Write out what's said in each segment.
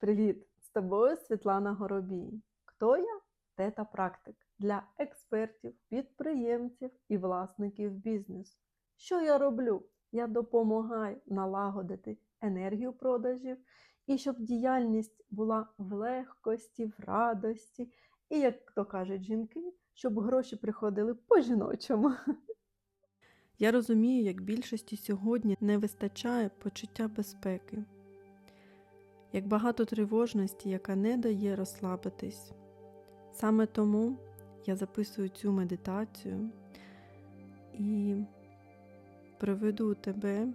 Привіт! З тобою Світлана Горобій. Хто я? Тета практик для експертів, підприємців і власників бізнесу. Що я роблю? Я допомагаю налагодити енергію продажів і щоб діяльність була в легкості, в радості, і, як то кажуть жінки, щоб гроші приходили по-жіночому. Я розумію, як більшості сьогодні не вистачає почуття безпеки, як багато тривожності, яка не дає розслабитись. Саме тому я записую цю медитацію і приведу тебе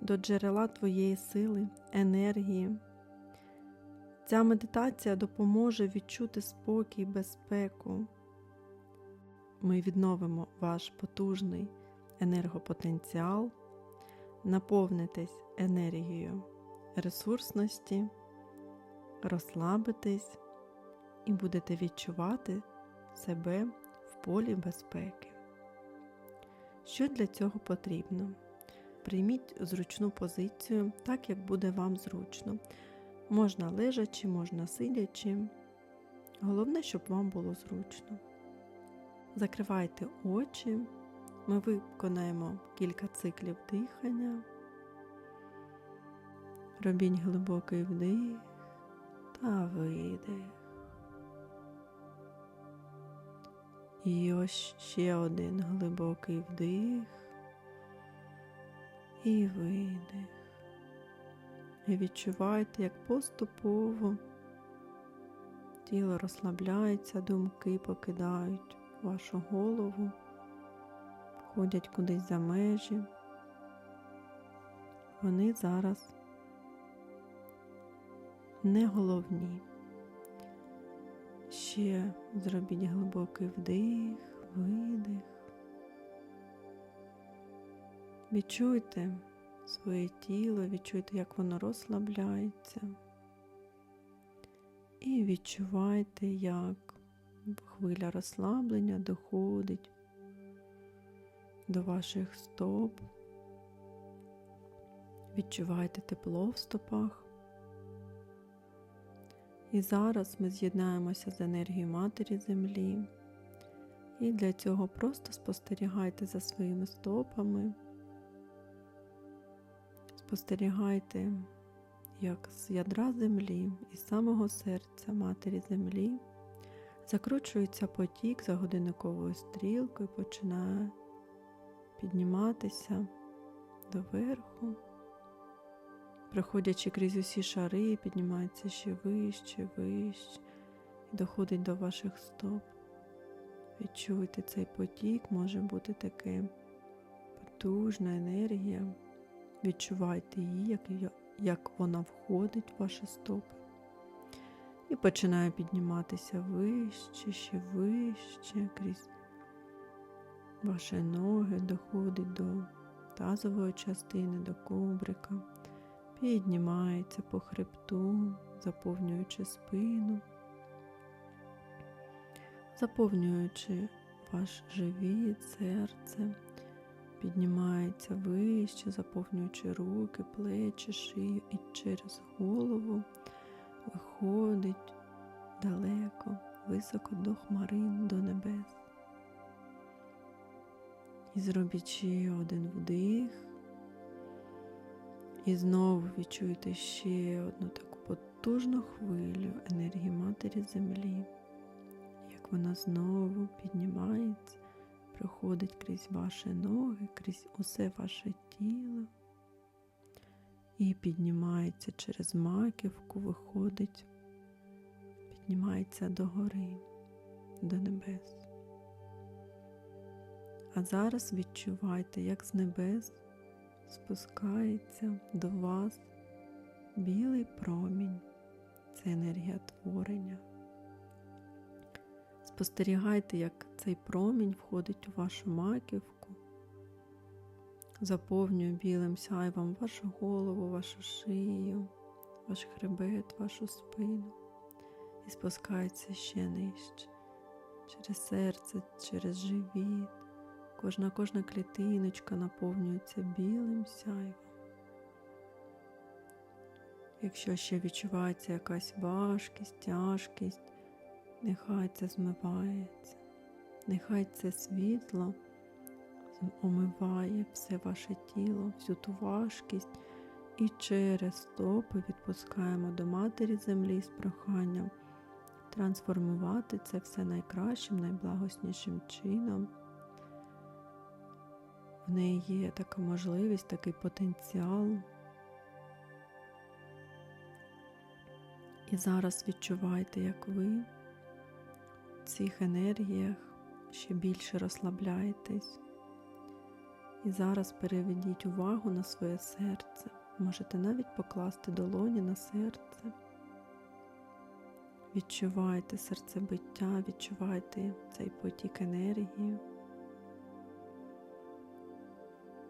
до джерела твоєї сили, енергії. Ця медитація допоможе відчути спокій, безпеку. Ми відновимо ваш потужний енергопотенціал, наповнитесь енергією ресурсності, розслабитесь і будете відчувати себе в полі безпеки. Що для цього потрібно? Прийміть зручну позицію, так як буде вам зручно. Можна лежачи, можна сидячи. Головне, щоб вам було зручно. Закривайте очі. Ми виконаємо кілька циклів дихання. Робіть глибокий вдих та видих. І ось ще один глибокий вдих і видих. І відчувайте, як поступово тіло розслабляється, думки покидають вашу голову, ходять кудись за межі. Вони зараз не головні. Ще зробіть глибокий вдих, видих. Відчуйте своє тіло, відчуйте, як воно розслабляється. І відчувайте, як хвиля розслаблення доходить до ваших стоп. Відчувайте тепло в стопах. І зараз ми з'єднаємося з енергією Матері Землі. І для цього просто спостерігайте за своїми стопами. Спостерігайте, як з ядра землі і з самого серця Матері Землі закручується потік за годинниковою стрілкою, починає підніматися доверху. Проходячи крізь усі шари, піднімається ще вище, вище і доходить до ваших стоп. Відчуйте цей потік, може бути таке потужна енергія. Відчувайте її, як, як вона входить в ваші стопи. І починає підніматися вище, ще вище, крізь ваші ноги, доходить до тазової частини, до кубрика піднімається по хребту, заповнюючи спину, заповнюючи ваш живіт, серце, піднімається вище, заповнюючи руки, плечі, шию і через голову виходить далеко, високо до хмарин, до небес. І зробіть один вдих. І знову відчуєте ще одну таку потужну хвилю енергії Матері Землі, як вона знову піднімається, проходить крізь ваші ноги, крізь усе ваше тіло і піднімається через маківку, виходить, піднімається до гори, до небес. А зараз відчувайте, як з небес спускається до вас білий промінь, це енергія творення. Спостерігайте, як цей промінь входить у вашу маківку, заповнює білим сяйвом вашу голову, вашу шию, ваш хребет, вашу спину і спускається ще нижче через серце, через живіт. Кожна кожна клітиночка наповнюється білим сяйвом. Якщо ще відчувається якась важкість, тяжкість, нехай це змивається, нехай це світло омиває все ваше тіло, всю ту важкість, і через стопи відпускаємо до Матері Землі з проханням трансформувати це все найкращим, найблагоснішим чином. В неї є така можливість, такий потенціал. І зараз відчувайте, як ви в цих енергіях ще більше розслабляєтесь. І зараз переведіть увагу на своє серце. Можете навіть покласти долоні на серце. Відчувайте серцебиття, відчувайте цей потік енергії.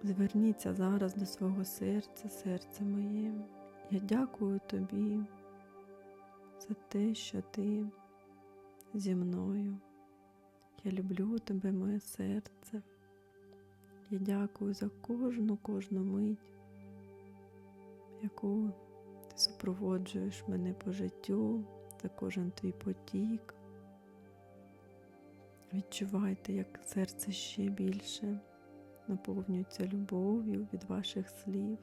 Зверніться зараз до свого серця, серце моє. Я дякую тобі за те, що ти зі мною. Я люблю тебе, моє серце. Я дякую за кожну кожну мить, яку ти супроводжуєш мене по життю, за кожен твій потік. Відчувайте, як серце ще більше наповнюється любов'ю від ваших слів,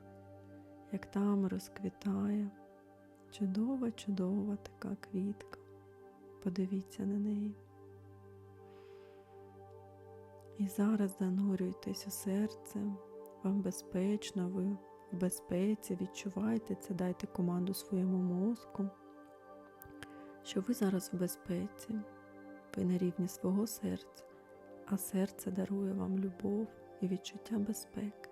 як там розквітає. Чудова, чудова така квітка. Подивіться на неї. І зараз занурюйтесь у серце, вам безпечно, ви в безпеці, відчувайте це, дайте команду своєму мозку, що ви зараз в безпеці, ви на рівні свого серця, а серце дарує вам любов і відчуття безпеки.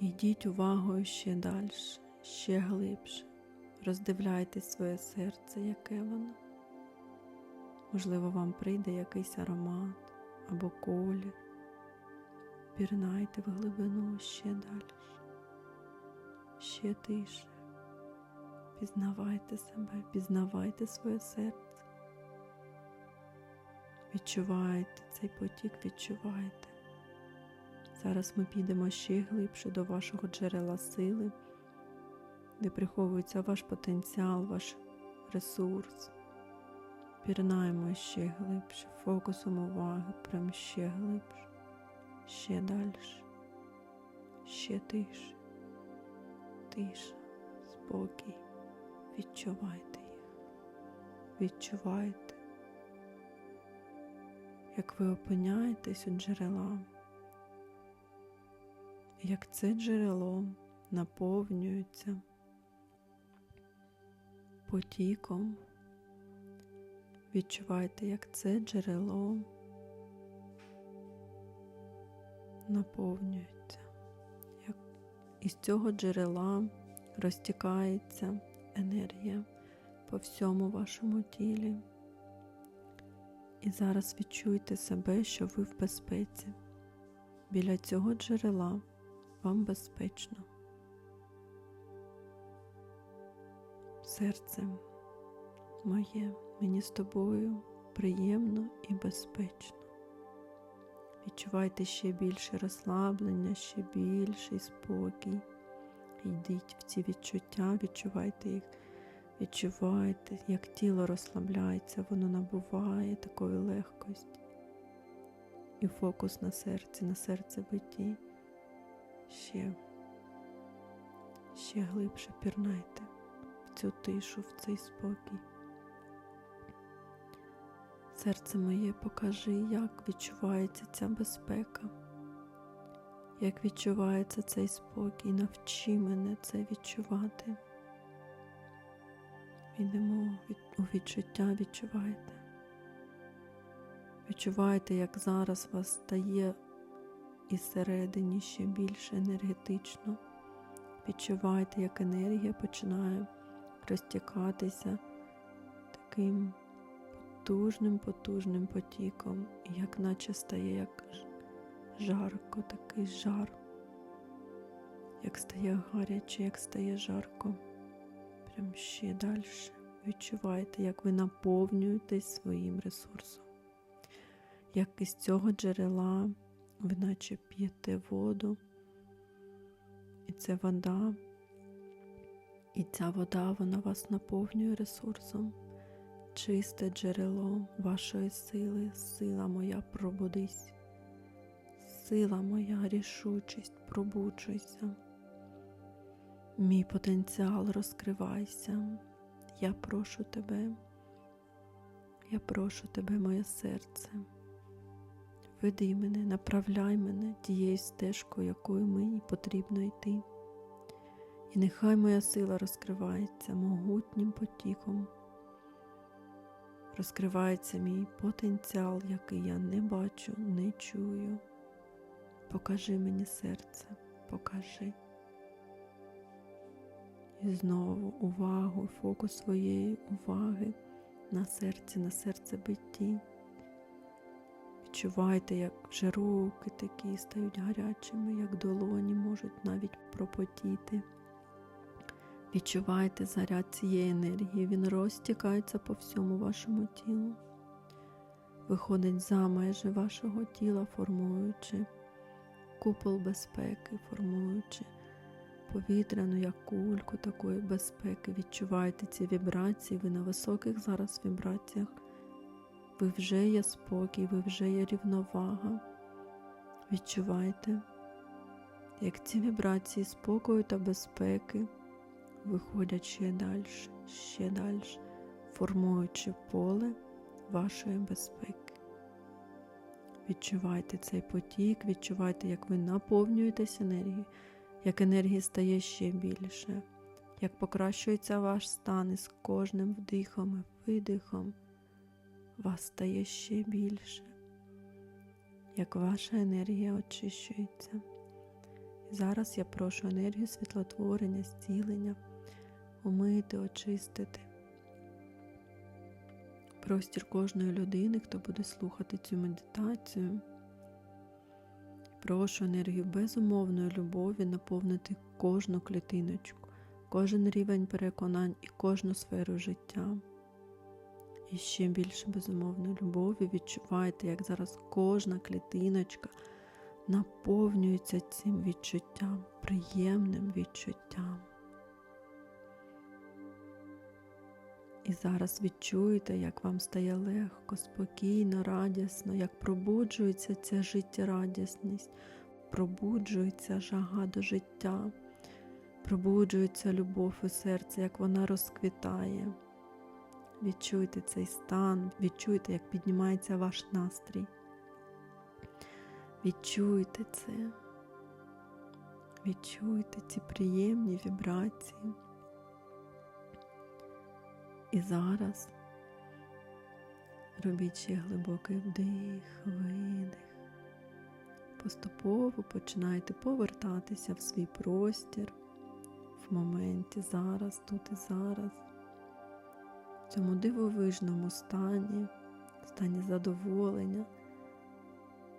Йдіть увагою ще далі, ще глибше. Роздивляйтесь своє серце, яке воно. Можливо, вам прийде якийсь аромат або колір. Пірнайте в глибину ще далі, ще тише. Пізнавайте себе, пізнавайте своє серце. Відчувайте цей потік, відчувайте. Зараз ми підемо ще глибше до вашого джерела сили, де приховується ваш потенціал, ваш ресурс. Пірнаємо ще глибше, фокусом уваги, прям ще глибше, ще далі, ще тише, тиша, спокій. Відчувайте їх, відчувайте, як ви опиняєтесь у джерела, як це джерело наповнюється потіком. Відчувайте, як це джерело наповнюється, як із цього джерела розтікається енергія по всьому вашому тілі. І зараз відчуйте себе, що ви в безпеці. Біля цього джерела вам безпечно. Серцем моє, мені з тобою приємно і безпечно. Відчувайте ще більше розслаблення, ще більший спокій. Йдіть в ці відчуття, відчувайте їх, відчувайте, як тіло розслабляється, воно набуває такої легкості. І фокус на серці, на серцебитті. Ще, ще глибше пірнайте в цю тишу, в цей спокій. Серце моє, покажи, як відчувається ця безпека, як відчувається цей спокій, навчи мене це відчувати. Йдемо у відчуття, відчувайте. Відчувайте, як зараз вас стає і всередині ще більше енергетично. Відчувайте, як енергія починає розтікатися таким потужним, потужним потіком, як наче стає як жарко, такий жар, як стає гаряче, як стає жарко. Прям ще далі відчуваєте, як ви наповнюєтесь своїм ресурсом, як із цього джерела ви наче п'єте воду, і ця вода. І ця вода вона вас наповнює ресурсом, чисте джерело вашої сили, сила моя, пробудись, сила моя, рішучість, пробуджуйся. Мій потенціал розкривайся. Я прошу тебе, я прошу тебе, моє серце. Веди мене, направляй мене тією стежкою, якою мені потрібно йти. І нехай моя сила розкривається могутнім потіком. Розкривається мій потенціал, який я не бачу, не чую. Покажи мені серце, покажи. І знову увагу, фокус своєї уваги на серці, на серцебитті. Відчувайте, як вже руки такі стають гарячими, як долоні можуть навіть пропотіти. Відчувайте заряд цієї енергії, він розтікається по всьому вашому тілу, виходить за межі вашого тіла, формуючи купол безпеки, формуючи повітряну як кульку такої безпеки. Відчувайте ці вібрації, ви на високих зараз вібраціях. Ви вже є спокій, ви вже є рівновага. Відчувайте, як ці вібрації спокою та безпеки виходять ще далі, ще далі, формуючи поле вашої безпеки. Відчувайте цей потік, відчувайте, як ви наповнюєтесь енергією, як енергії стає ще більше, як покращується ваш стан із кожним вдихом і видихом вас стає ще більше, як ваша енергія очищується. Зараз я прошу енергію світлотворення, зцілення, умити, очистити. Простір кожної людини, хто буде слухати цю медитацію. Прошу енергію безумовної любові наповнити кожну клітиночку, кожен рівень переконань і кожну сферу життя. І ще більше безумовної любові відчувайте, як зараз кожна клітиночка наповнюється цим відчуттям, приємним відчуттям. І зараз відчуєте, як вам стає легко, спокійно, радісно, як пробуджується ця життєрадісність, пробуджується жага до життя, пробуджується любов у серці, як вона розквітає. Відчуйте цей стан, відчуйте, як піднімається ваш настрій. Відчуйте це, відчуйте ці приємні вібрації. І зараз робіть ще глибокий вдих, видих. Поступово починайте повертатися в свій простір в моменті зараз, тут і зараз в цьому дивовижному стані, стані задоволення,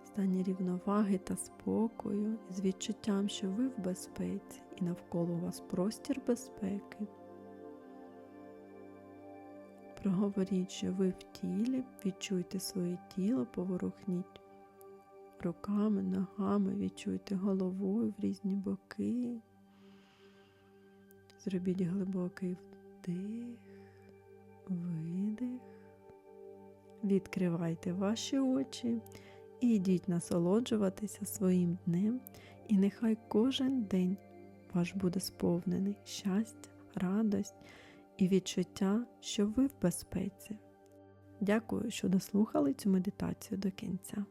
стані рівноваги та спокою, з відчуттям, що ви в безпеці і навколо вас простір безпеки. Проговоріть, що ви в тілі, відчуйте своє тіло, поворухніть руками, ногами, відчуйте головою в різні боки. Зробіть глибокий вдих видих. Відкривайте ваші очі і йдіть насолоджуватися своїм днем, і нехай кожен день ваш буде сповнений щастя, радость і відчуття, що ви в безпеці. Дякую, що дослухали цю медитацію до кінця.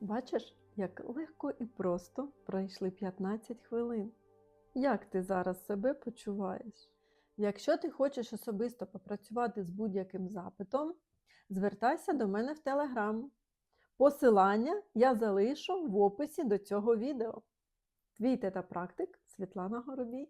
Бачиш, як легко і просто пройшли 15 хвилин. Як ти зараз себе почуваєш? Якщо ти хочеш особисто попрацювати з будь-яким запитом, звертайся до мене в Телеграм. Посилання я залишу в описі до цього відео. Твій тета-практик Світлана Горобій.